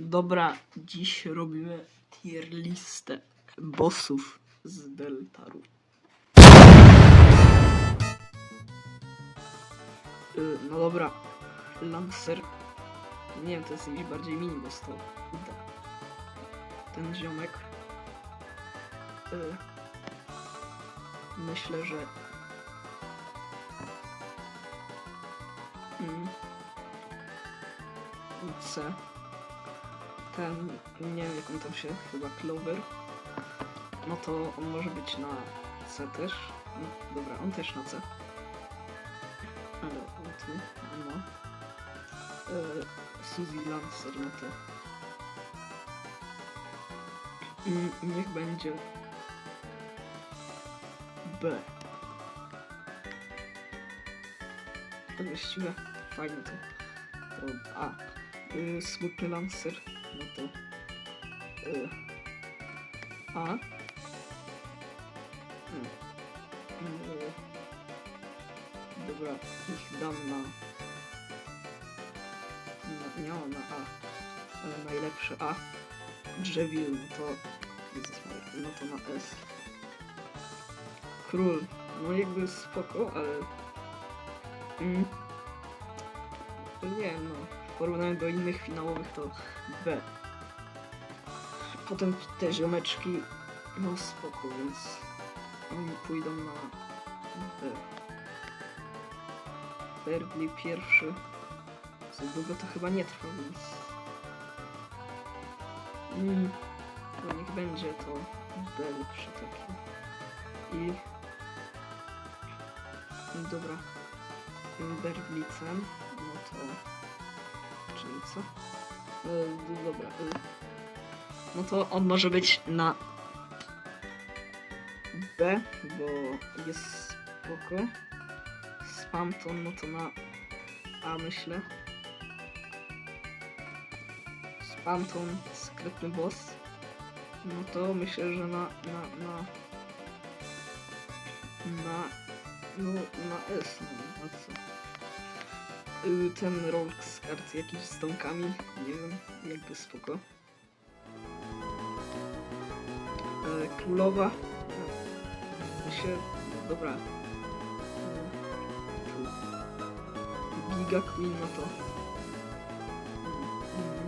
Dobra, dziś robimy tier listę bossów z Deltaru. Y, No dobra, Lancer. Nie wiem, to jest jakiś bardziej mini to. Ten ziomek. Y, Myślę, że. Mm. C. Ten, nie wiem jak on tam się, chyba Clover. No to on może być na C też. No, dobra, on też na C. Ale on tu, no. E, Suzy Lancer, no to. Mm, niech będzie B. Właściwie fajnie. To A. Y, smutny Lancer, no to y, A. Hmm. Y, dobra, ich dam na, na nie na A, ale najlepsze A. Drzewil, no to no to na S. Król, no jakby spoko, ale mm, nie no w porównaniu do innych finałowych to B. Potem te ziomeczki, no spoko, więc oni pójdą na B. Bergley pierwszy. Za długo to chyba nie trwa, więc... Mm, to niech będzie to B lepsze takie. I... Dobra. Berglicem, no to... E, dobra. E, no to on może być na B, bo jest spoko. Spamton, no to na A myślę. Spamton, skrytny boss. No to myślę, że na, na, na, na, no, na S, no, na co? Y, ten roll z kart jakiś z donkami, nie wiem, jakby spoko. E, królowa, e, się, dobra. E, Giga Queen, no to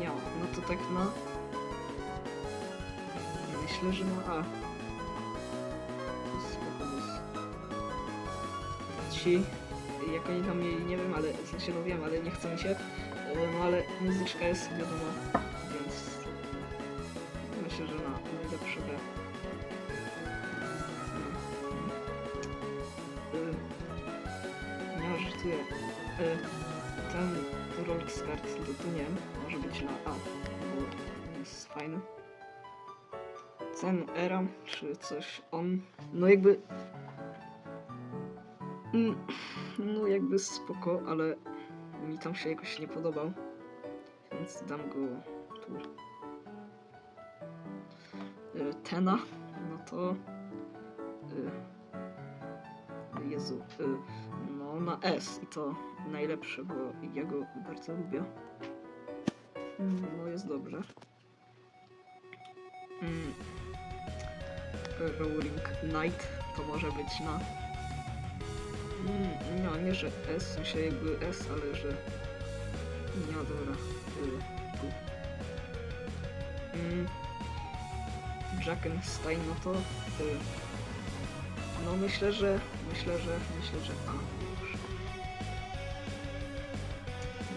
miała, no to tak na myślę, że na A. To jest spoko, jak oni tam mieli, nie wiem, ale w sensie no ale nie chce mi się. E, No ale muzyczka jest wiadomo, więc e, myślę, że na najlepsze B. E, Nie żartuję. E, Ten rolk z kart, to, to nie wiem, może być na A, bo jest fajny. Ten Eram, czy coś, on, no jakby No jakby spoko, ale mi tam się jakoś nie podobał. Więc dam go tu. Y, Tena, no to... y, Jezu, y, no na S i to najlepsze, bo ja go bardzo lubię. Mm, No jest dobrze. Mm. Rolling Knight to może być na Mm, No, nie, że S, w sensie jakby S, ale że... Nie, dobra. Mm. Jackenstein, no to... Y, no myślę, że... Myślę, że... Myślę, że A.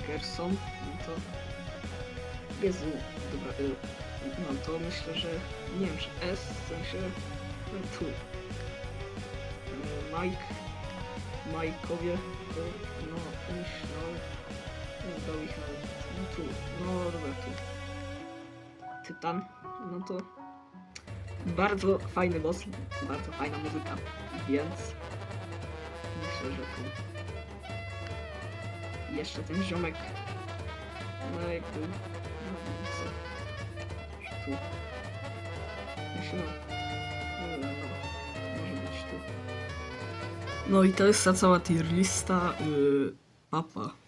Gerson, no to... Jezu, dobra, y, no to myślę, że... Nie wiem, czy S, w sensie... y, Tu. Y, Mike... Majkowie, no myślę, dał ich na no tu, no dobra tu. Tytan, no to bardzo fajny boss, bardzo fajna muzyka, więc myślę, że tu. Jeszcze ten ziomek, no jakby, no co, tu. Myślę, No i to jest ta cała tier lista. Yy, papa.